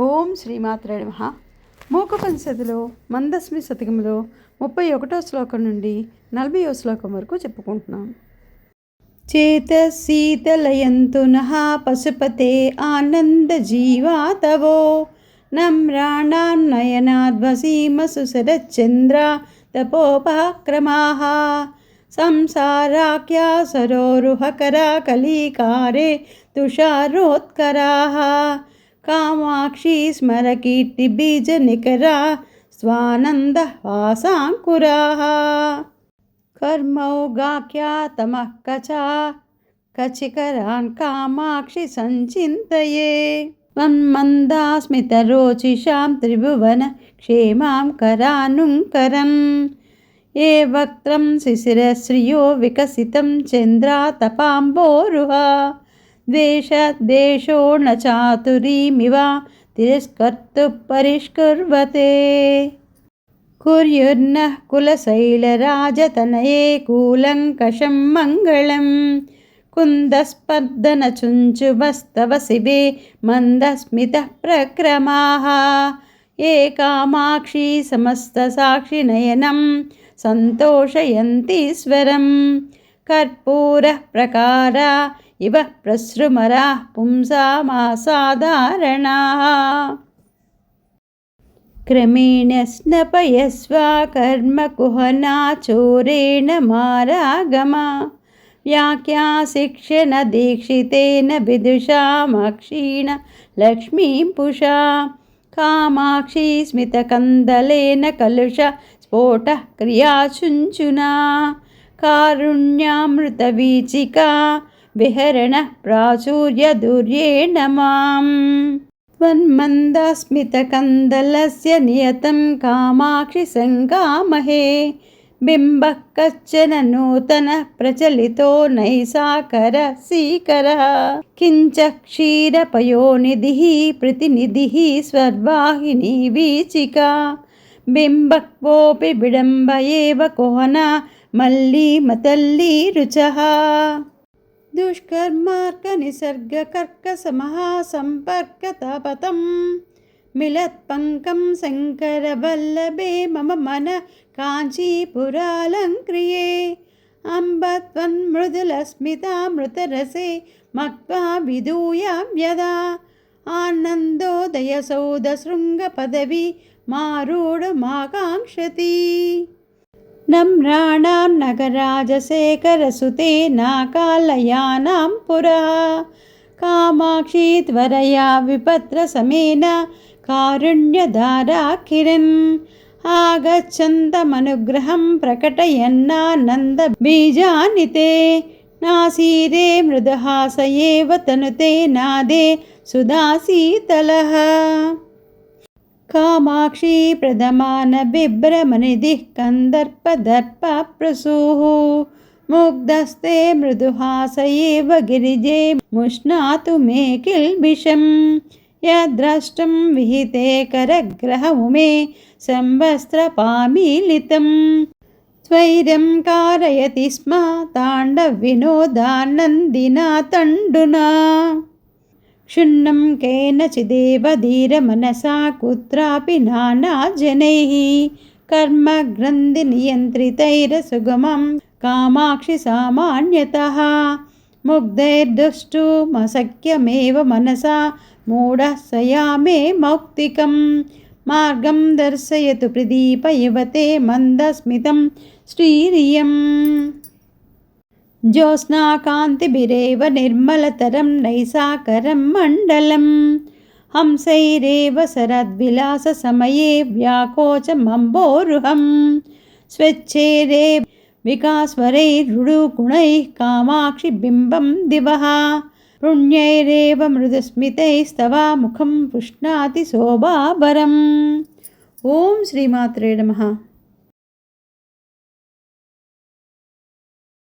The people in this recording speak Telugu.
ఓం శ్రీమాత్రే నమ. మూకపనిషత్తులో మందస్మి శతకంలో ముప్పై ఒకటో శ్లోకం నుండి నలభై శ్లోకం వరకు చెప్పుకుంటున్నాం. చేతశీతలయంతు నః పశుపతే ఆనందజీవాతవో నమ్రాణాన్నయనాద్వసీమసు శరచ్చంద్ర తపోపక్రమాः. సంసారాఖ్యా సరోరుహకరా కలీకారే తుషారోత్కరాः. कामाक्षी स्मरकीर्तिबीजनिकरा स्वानन्दवासाङ्कुराः कर्मौ गाख्यातमः कचा कचिकरान् कामाक्षि सञ्चिन्तये। मन्मन्दास्मितरोचिषां त्रिभुवनक्षेमां करानुङ्करन् ये वक्त्रं शिशिरश्रियो विकसितं चन्द्रातपाम्बोरुहा। द्वेषद्वेषो न चातुरीमिव तिरस्कर्तुः परिष्कुर्वते कुर्युर्नः कुलशैलराजतनये कूलङ्कषं मङ्गलं कुन्दस्पर्दनचुञ्चुवस्तव शिवे मन्दस्मितः प्रक्रमाः ये कामाक्षी समस्तसाक्षिनयनं सन्तोषयन्तीश्वरं कर्पूरः प्रकारा ఇవ ప్రసృమరా పుంసామాసాధారణా క్రమేణ స్నపయస్వ కర్మకుహనా చోరేణ మారాగమ. వ్యాఖ్యా శిక్షణ దీక్షితేన విదుషా మక్షీణ లక్ష్మీం పుషా. కామాక్షి స్మితకందలేన కలుష స్ఫోట క్రియాచుంచునా కారుణ్యామృతవీచికా विहरणः प्राचुर्यदुर्येण माम् त्वन्मन्दस्मितकन्दलस्य नियतं कामाक्षि सङ्गामहे बिम्बः कश्चन नूतनः प्रचलितो नैसाकरः सीकरः किञ्च क्षीरपयोनिधिः प्रतिनिधिः स्वर्वाहिनी वीचिका बिम्बः कोऽपि विडम्ब एव कोहना मल्लीमतल्ली रुचः दुष्कर्मार्कनिसर्गकर्कसमहासम्पर्कतापतं मिलत्पङ्कं शङ्करवल्लभे मम मनः काञ्चीपुरालङ्क्रिये। अम्ब त्वन्मृदुलस्मितामृतरसे मक्त्वा यदा। आनन्दोदयसौधशृङ्गपदवी मारूढमाकाङ्क्षति నమ్రాణాం నగరాజశేఖరసుతేనాకాలయానాం పురः. కామాక్షి త్వరయా విపత్రసమేన కారుణ్యధారాఖిరన్ ఆగచ్చంతమనుగ్రహం ప్రకటయన్నానందబీజాని తే. నాశీరే మృదహాసయేవ తనుతే నాదే సుధాసీతలः कामाक्षी प्रदमानबिभ्रमनिधिः कन्दर्पदर्पप्रसूः। मुग्धस्ते मृदुहास एव गिरिजे मुष्णातु मे किल्बिषं। यद्द्रष्टं विहिते करग्रहमुमे शम्भस्रपामीलितं स्वैरं कारयति स्म ताण्डविनोदानन्दिना तण्डुना क्षुण्णं केनचिदेव धीरमनसा कुत्रापि नानाजनैः कर्मग्रन्थिनियन्त्रितैरसुगमं कामाक्षि सामान्यतः मुग्धैर्दुष्टुमशक्यमेव मनसा मूढः स यामे मौक्तिकं मार्गं दर्शयतु प्रदीप युवते मन्दस्मितं श्रीरियम् ज्योत्स्नाकान्तिभिरेव निर्मलतरं नैसाकरं मण्डलं हंसैरेव शरद्विलाससमये व्याकोचमम्बोरुहं स्वेच्छेरे विकास्वरैरुडुगुणैः कामाक्षिबिम्बं दिवः पुण्यैरेव मृदुस्मितैस्तव मुखं पुष्णाति शोभाबरम् ॐ श्रीमात्रे नमः